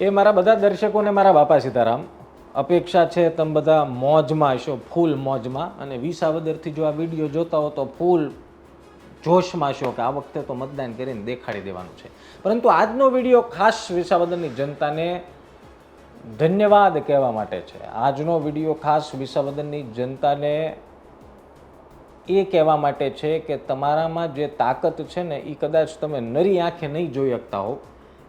એ મારા બધા દર્શકોને મારા બાપા સીતારામ. અપેક્ષા છે તમે બધા મોજમાં હશો, ફૂલ મોજમાં. અને વિસાવદરથી જો આ વીડિયો જોતા હો તો ફૂલ જોશમાં છો કે આ વખતે તો મતદાન કરીને દેખાડી દેવાનું છે. પરંતુ આજનો વીડિયો ખાસ વિસાવદરની જનતાને ધન્યવાદ કહેવા માટે છે. આજનો વીડિયો ખાસ વિસાવદરની જનતાને એ કહેવા માટે છે કે તમારામાં જે તાકાત છે ને એ કદાચ તમે નરી આંખે નહીં જોઈ શકતા હો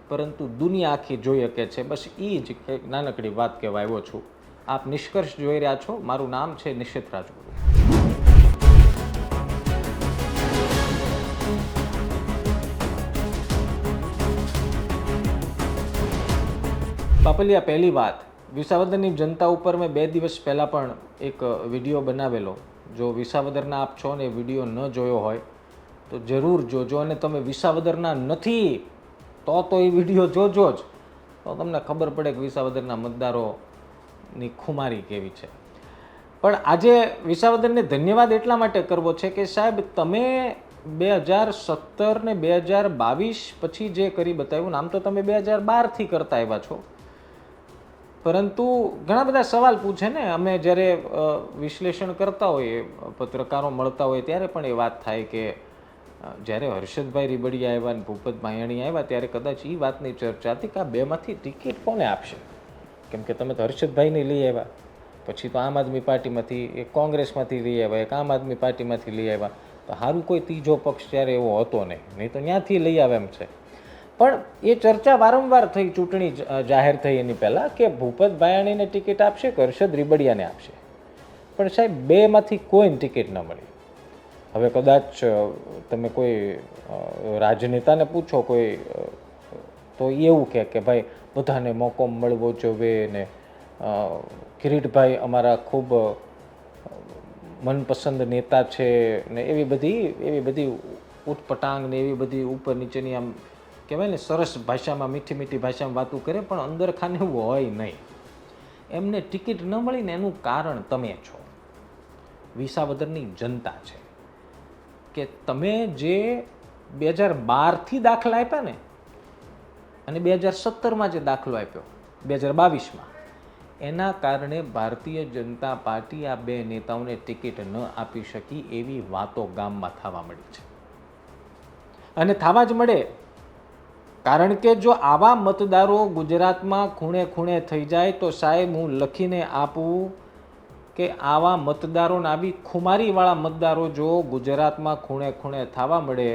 પરંતુ દુનિયા આખી જોઈ શકે છે. બસ એ જ એક નાનકડી વાત કહેવા આવ્યો છું આપ નિષ્કર્ષ જોઈ રહ્યા છો. મારું નામ છે નિશ્ચિત રાજગુરુ. પાપલિયા, પહેલી વાત. વિસાવદરની જનતા ઉપર મેં બે દિવસ પહેલાં પણ એક વીડિયો બનાવેલો. જો વિસાવદરના આપ છો ને વીડિયો ન જોયો હોય, તો જરૂર જોજો અને તમે વિસાવદરના નથી તો તો એ વીડિયો જોજો જ. તો તમને ખબર પડે કે વિસાવદરના મતદારોની ખુમારી કેવી છે. પણ આજે વિસાવદરને ધન્યવાદ એટલા માટે કરવો છે કે સાહેબ, તમે બે હજાર સત્તર ને બે હજાર બાવીસ પછી જે કરી બતાવ્યું, આમ તો તમે બે હજાર બારથી કરતા આવ્યા છો. પરંતુ ઘણા બધા સવાલ પૂછે ને. અમે જ્યારે વિશ્લેષણ કરતા હોઈએ, પત્રકારો મળતા હોય ત્યારે પણ એ વાત થાય કે જ્યારે હર્ષદભાઈ રીબડિયા આવ્યા અને ભૂપત ભાયાણી આવ્યા, ત્યારે કદાચ એ વાતની ચર્ચા હતી કે આ બેમાંથી ટિકિટ કોને આપશે? કેમ કે તમે તો હર્ષદભાઈને લઈ આવ્યા. પછી તો આમ આદમી પાર્ટીમાંથી એક કોંગ્રેસમાંથી લઈ આવ્યા, એક આમ આદમી પાર્ટીમાંથી લઈ આવ્યા. તો સારું કોઈ ત્રીજો પક્ષ ત્યારે એવો હતો નહીં. નહીં તો ત્યાંથી લઈ આવે એમ છે. પણ એ ચર્ચા વારંવાર થઈ, ચૂંટણી જાહેર થઈ એની પહેલાં કે ભૂપત ભાયાણીને ટિકિટ આપશે કે હર્ષદ રીબડિયાને આપશે? પણ સાહેબ, બેમાંથી કોઈને ટિકિટ ન મળી. હવે કદાચ તમે કોઈ રાજનેતાને પૂછો કોઈ તો એવું કહે કે ભાઈ, બધાને મોકો મળવો જોઈએ ને કિરીટભાઈ અમારા ખૂબ મનપસંદ નેતા છે ને એવી બધી એવી બધી ઉટપટાંગ ને એવી બધી ઉપર નીચેની આમ કહેવાય ને, સરસ ભાષામાં, મીઠી મીઠી ભાષામાં વાતું કરે, પણ અંદર ખાને એવું હોય નહીં. એમને ટિકિટ ન મળીને એનું કારણ તમે છો. વિસાવદરની જનતા છે. કે તમે જે બે હજાર બારથી દાખલા આપ્યા ને, અને બે હજાર સત્તરમાં જે દાખલો આપ્યો, બે હજાર બાવીસમાં, એના કારણે ભારતીય જનતા પાર્ટી આ બે નેતાઓને ટિકિટ ન આપી શકી એવી વાતો ગામમાં થવા મળી છે. અને થવા જ મળે, કારણ કે જો આવા મતદારો ગુજરાતમાં ખૂણે ખૂણે થઈ જાય તો સાહેબ હું લખીને આપું કે આવા મતદારોને આવી ખુમારીવાળા મતદારો જો ગુજરાતમાં ખૂણે ખૂણે થવા મળે,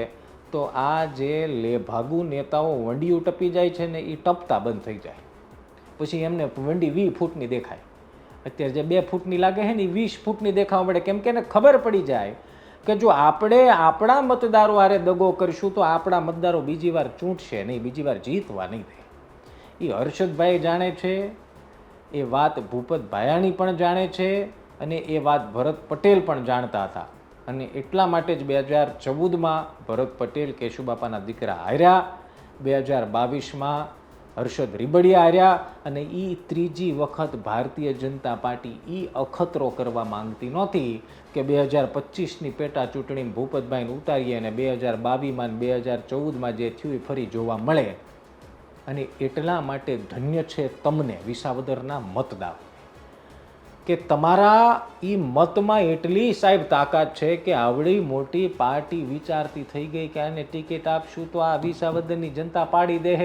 તો આ જે લેભાગુ નેતાઓ વંડિયું ટપી જાય છે ને એ ટપતા બંધ થઈ જાય. પછી એમને વંડી વીસ ફૂટની દેખાય. અત્યારે જે બે ફૂટની લાગે છે ને એ વીસ ફૂટની દેખાવા મળે. કેમ કે એને ખબર પડી જાય કે જો આપણે આપણા મતદારો હારે દગો કરીશું, તો આપણા મતદારો બીજી વાર ચૂંટશે નહીં, બીજી વાર જીતવા નહીં થાય એ હર્ષદભાઈ જાણે છે એ વાત ભૂપત ભાયાણી પણ જાણે છે અને એ વાત ભરત પટેલ પણ જાણતા હતા. અને એટલા માટે જ બે હજાર ચૌદમાં ભરત પટેલ કેશુબાપાના દીકરા હાર્યા. બે હજાર બાવીસમાં હર્ષદ રીબડિયા હાર્યા અને એ ત્રીજી વખત ભારતીય જનતા પાર્ટી એ અખતરો કરવા માંગતી નહોતી કે બે હજાર પચીસની પેટા ચૂંટણી ભૂપતભાઈને ઉતારીએ અને બે હજાર બાવીસમાં બે હજાર ચૌદમાં જે થયું એ ફરી જોવા મળે. અને એટલા માટે ધન્ય છે તમને વિસાવદરના મતદાર કે તમારા એ મતમાં એટલી સાહેબ તાકાત છે કે આવડી મોટી પાર્ટી વિચારતી થઈ ગઈ કે આને ટિકિટ આપશું તો આ વિસાવદરની જનતા પાડી દે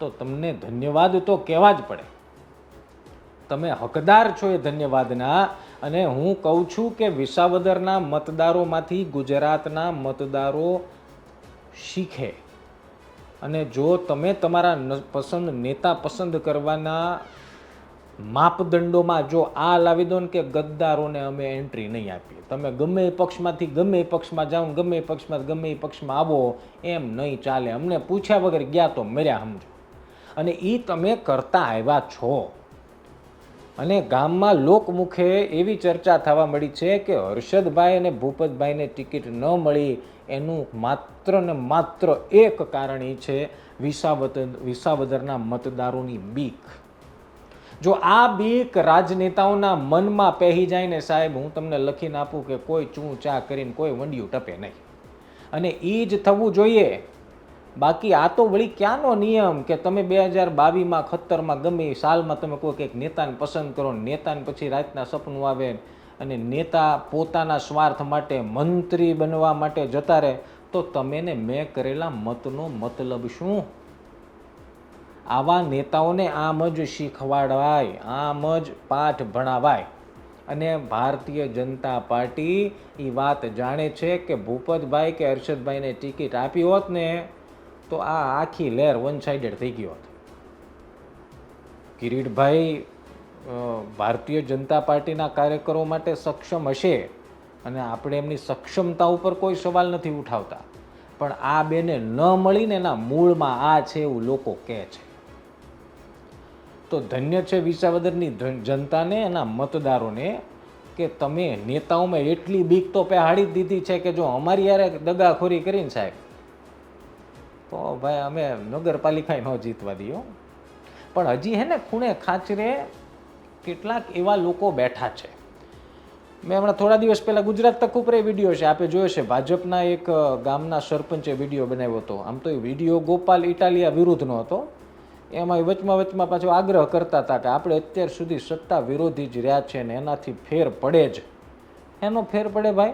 તો તમને ધન્યવાદ તો કહેવા જ પડે. તમે હકદાર છો એ ધન્યવાદના અને હું કહું છું કે વિસાવદરના મતદારોમાંથી ગુજરાતના મતદારો શીખે. અને જો તમે તમારા પસંદ, નેતા પસંદ કરવાના માપદંડોમાં જો આ લાવી દો ને કે ગદ્દારોને અમે એન્ટ્રી નહીં આપીએ. તમે ગમે એ પક્ષમાંથી, ગમે એ પક્ષમાં જાઓ ગમે એ પક્ષમાં, ગમે એ પક્ષમાં આવો, એમ નહીં ચાલે. અમને પૂછ્યા વગર ગયા તો મર્યા, સમજો. અને એ તમે કરતા આવ્યા છો. અને ગામમાં લોકમુખે એવી ચર્ચા થવા મળી છે કે હર્ષદભાઈ અને ભૂપતભાઈને ટિકિટ ન મળી, એનું માત્ર ને માત્ર એક કારણ એ છે વિસાવત વિસાવદરના મતદારોની બીક. જો આ બીક રાજનેતાઓના મનમાં પહેરી જાય ને સાહેબ, હું તમને લખીને આપું કે કોઈ ચૂં ચા કરીને કોઈ વંડિયું ટપે નહીં. અને એ જ થવું જોઈએ બાકી આ તો વળી ક્યાંનો નિયમ કે તમે બે હજાર બાવીસમાં ખતરમાં ગમે સાલમાં તમે કોઈ કંઈક નેતાને પસંદ કરો નેતાને પછી રાતના સપનું આવે અને નેતા પોતાના સ્વાર્થ માટે મંત્રી બનવા માટે જતા રહે, તો તમે ને મેં કરેલા મતનો મતલબ શું? આવા નેતાઓને આમ જ શીખવાડવાય, આમ જ પાઠ ભણાવાય. અને ભારતીય જનતા પાર્ટી એ વાત જાણે છે કે ભૂપતભાઈ કે હર્ષદભાઈને ટિકિટ આપી હોત ને તો આ આખી લહેર વન સાઇડેડ થઈ ગયો હતો. કિરીટભાઈ ભારતીય જનતા પાર્ટીના કાર્યકરો માટે સક્ષમ હશે અને આપણે એમની સક્ષમતા ઉપર કોઈ સવાલ નથી ઉઠાવતા. પણ આ બેને ન મળીને એના મૂળમાં આ છે એવું લોકો કહે છે. તો ધન્ય છે વિસાવદરની જનતાને, એના મતદારોને, કે તમે નેતાઓમાં એટલી બીક તો પહેહાડી જ દીધી છે કે જો અમારી યારે દગાખોરી કરીને સાહેબ તો ભાઈ અમે નગરપાલિકાએ ન જીતવા દઈએ પણ હજી હે ને ખૂણે ખાચરે કેટલાક એવા લોકો બેઠા છે. મેં હમણાં થોડા દિવસ પહેલાં ગુજરાત તક ઉપર એ વીડિયો છે, આપે જોયો છે, ભાજપના એક ગામના સરપંચે વીડિયો બનાવ્યો હતો. આમ તો એ વીડિયો ગોપાલ ઇટાલિયા વિરુદ્ધનો હતો. એમાં વચમાં વચમાં પાછો આગ્રહ કરતા હતા કે આપણે અત્યાર સુધી સત્તા વિરોધી જ રહ્યા છે ને એનાથી ફેર પડે જ. એનો ફેર પડે ભાઈ?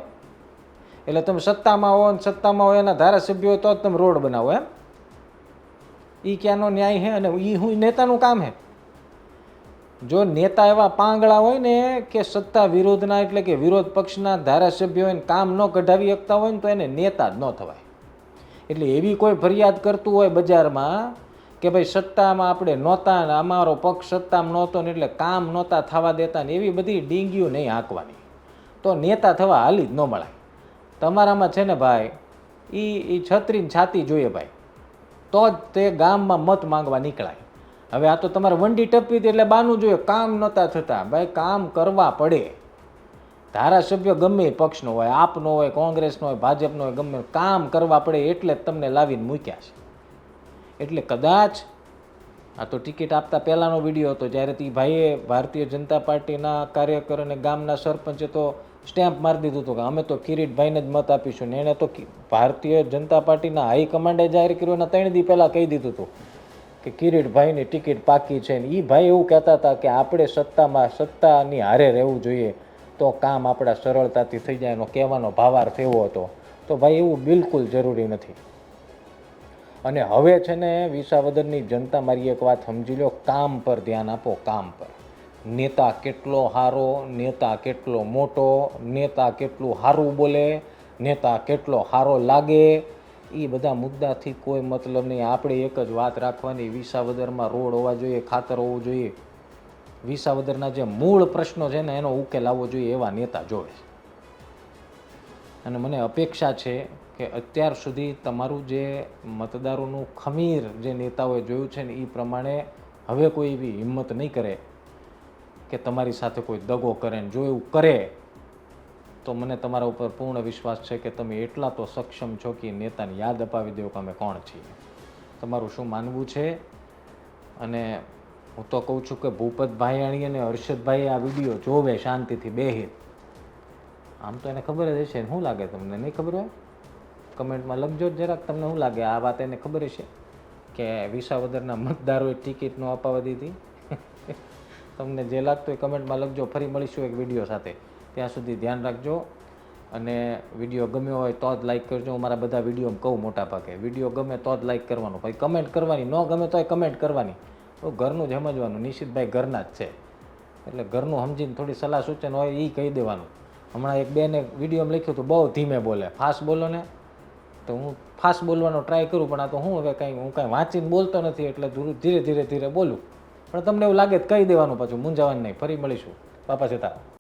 એટલે તમે સત્તામાં હો ને સત્તામાં હો એના ધારાસભ્યો તો જ તમે રોડ બનાવો, એમ? એ ક્યાંનો ન્યાય છે અને એ હું નેતાનું કામ છે જો નેતા એવા પાંગળા હોય ને કે સત્તા વિરોધના એટલે કે વિરોધ પક્ષના ધારાસભ્યો એને કામ ન કઢાવી શકતા હોય ને તો એને નેતા જ ન થવાય. એટલે એવી કોઈ ફરિયાદ કરતું હોય બજારમાં કે ભાઈ સત્તામાં આપણે નહોતા ને અમારો પક્ષ સત્તામાં નહોતો ને એટલે કામ નહોતા થવા દેતા ને એવી બધી ડીંગીઓ નહીં હાંકવાની. તો નેતા થવા હાલી જ ન મળાય તમારામાં છે ને ભાઈ એ એ છત્રીને છાતી જોઈએ ભાઈ. તો જ તે ગામમાં મત માંગવા નીકળાય. હવે આ તો તમારે વંડી ટપી હતી એટલે બાનું જોઈએ, કામ નહોતા થતા. ભાઈ, કામ કરવા પડે. ધારાસભ્ય ગમે પક્ષનો હોય, આપનો હોય, કોંગ્રેસનો હોય, ભાજપનો હોય, ગમે કામ કરવા પડે એટલે જ તમને લાવીને મૂક્યા છે. એટલે કદાચ, આ તો ટિકિટ આપતા પહેલાંનો વીડિયો હતો, જ્યારે તે ભાઈએ ભારતીય જનતા પાર્ટીના કાર્યકર અને ગામના સરપંચે તો સ્ટેમ્પ મારી દીધું હતું કે અમે તો કિરીટભાઈને જ મત આપીશું ને એણે તો ભારતીય જનતા પાર્ટીના હાઈકમાન્ડે જાહેર કર્યું એના ત્રણ દી પહેલાં કહી દીધું હતું કે કિરીટભાઈની ટિકિટ પાકી છે ને એ ભાઈ એવું કહેતા હતા કે આપણે સત્તામાં સત્તાની હારે રહેવું જોઈએ તો કામ આપણા સરળતાથી થઈ જાય એનો કહેવાનો ભાવાર્થ એવો હતો. તો ભાઈ એવું બિલકુલ જરૂરી નથી. અને હવે છે ને વિસાવદરની જનતા મારી એક વાત સમજી લો, કામ પર ધ્યાન આપો, કામ પર. નેતા કેટલો સારો નેતા કેટલો મોટો, નેતા કેટલું સારું બોલે, નેતા કેટલો સારો લાગે એ બધા મુદ્દાથી કોઈ મતલબ નહીં. આપણે એક જ વાત રાખવાની, વિસાવદરમાં રોડ હોવા જોઈએ, ખાતર હોવું જોઈએ. વિસાવદરના જે મૂળ પ્રશ્નો છે ને, એનો ઉકેલ આવવો જોઈએ એવા નેતા જોવે અને મને અપેક્ષા છે કે અત્યાર સુધી તમારું જે મતદારોનું ખમીર જે નેતાઓએ જોયું છે ને એ પ્રમાણે હવે કોઈ એવી હિંમત નહીં કરે. કે તમારી સાથે કોઈ દગો કરે ને જો એવું કરે, તો મને તમારા ઉપર પૂર્ણ વિશ્વાસ છે કે તમે એટલા તો સક્ષમ છો કે નેતાને યાદ અપાવી દો કે અમે કોણ છીએ. તમારું શું માનવું છે? અને હું તો કહું છું કે ભૂપતભાઈ અણી અને હર્ષદભાઈ આ વીડિયો જોવે, શાંતિથી બેહી. આમ તો એને ખબર જ હશે શું લાગે તમને, નહીં ખબર હોય? કમેન્ટમાં લખજો જરાક, તમને શું લાગે? આ વાત એને ખબર હશે કે વિસાવદરના મતદારોએ ટિકિટ ન અપાવી દીધી. તમને જે લાગતું હોય કમેન્ટમાં લખજો. ફરી મળીશું એક વીડિયો સાથે. ત્યાં સુધી ધ્યાન રાખજો અને વીડિયો ગમ્યો હોય તો જ લાઈક કરજો. હું મારા બધા વીડિયો કહું મોટા ભાગે. વીડિયો ગમે તો જ લાઈક કરવાનો. ભાઈ કમેન્ટ કરવાની. ન ગમે તોય કમેન્ટ કરવાની. તો ઘરનું જ સમજવાનું. નિશિતભાઈ ઘરના જ છે. એટલે ઘરનું સમજીને થોડી સલાહ સૂચન હોય એ કહી દેવાનું. હમણાં એક બેને વિડીયોમાં લખ્યું હતું, બહુ ધીમે બોલે. ફાસ્ટ બોલો ને. તો હું ફાસ્ટ બોલવાનો ટ્રાય કરું, પણ આ તો હું હવે કાંઈ, હું કાંઈ વાંચીને બોલતો નથી, એટલે ધીરે ધીરે ધીરે બોલું. પણ તમને એવું લાગે કહી દેવાનું પાછું મૂંઝાવાનું નહીં ફરી મળીશું. બાપા સીતારામ